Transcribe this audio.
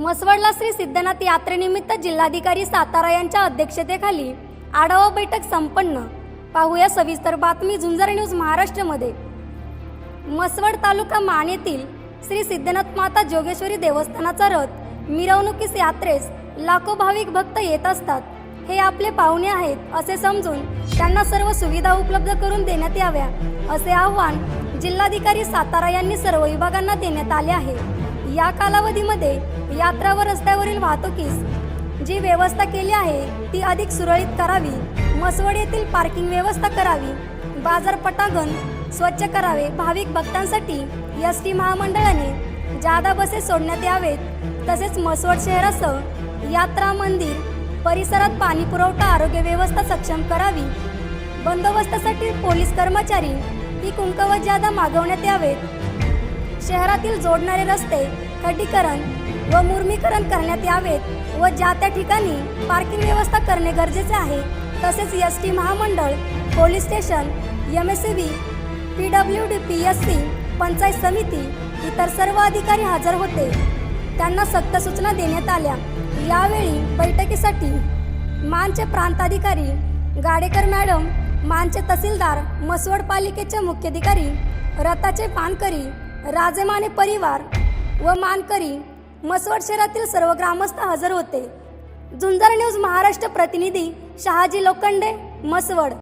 मसवडला श्री सिद्धनाथ यात्रेनिमित्त जिल्हाधिकारी सातारा यांच्या अध्यक्षतेखाली आढावा बैठक संपन्न. पाहूया सविस्तर बातमी झुंजार न्यूज महाराष्ट्रमध्ये. मसवड तालुका मान येथील श्री सिद्धनाथ माता जोगेश्वरी देवस्थानाचा रथ मिरवणुकीस यात्रेस लाखो भाविक भक्त येत असतात. हे आपले पाहुणे आहेत असे समजून त्यांना सर्व सुविधा उपलब्ध करून देण्यात याव्या असे आव्हान जिल्हाधिकारी सातारा यांनी सर्व विभागांना देण्यात आले आहे. या कालावधीमध्ये यात्रा व रस्त्यावरील वाहतुकीस जी व्यवस्था केली आहे ती अधिक सुरळीत करावी. मसवड येथील पार्किंग व्यवस्था करावी. बाजार पटांगण स्वच्छ करावे. भाविक भक्तांसाठी एस टी महामंडळाने जादा बसेस सोडण्यात यावेत. तसेच मसवड शहरासह यात्रा मंदिर परिसरात पाणी पुरवठा आरोग्य व्यवस्था सक्षम करावी. बंदोबस्तासाठी पोलीस कर्मचारी ही कुंकवत जादा मागवण्यात यावेत. शहरातील जोडणारे रस्ते खड्डीकरण व मुर्मीकरण करण्यात यावेत व ज्या त्या ठिकाणी पार्किंग व्यवस्था करणे गरजेचे आहे तसेच एस टी महामंडळ police station M S C B P W D P S C panchayat समिती इतर सर्व अधिकारी हजर होते. त्यांना सक्त सूचना देण्यात आल्या. यावेळी बैठकीसाठी मानचे प्रांताधिकारी गाडेकर मॅडम मानचे तहसीलदार मसवड पालिकेचे मुख्याधिकारी रथाचे पानकरी राजेमाने परिवार व मानकरी मसवड शहरातील सर्व ग्रामस्थ हजर होते. झुंजार न्यूज महाराष्ट्र प्रतिनिधी शहाजी लोखंडे मसवड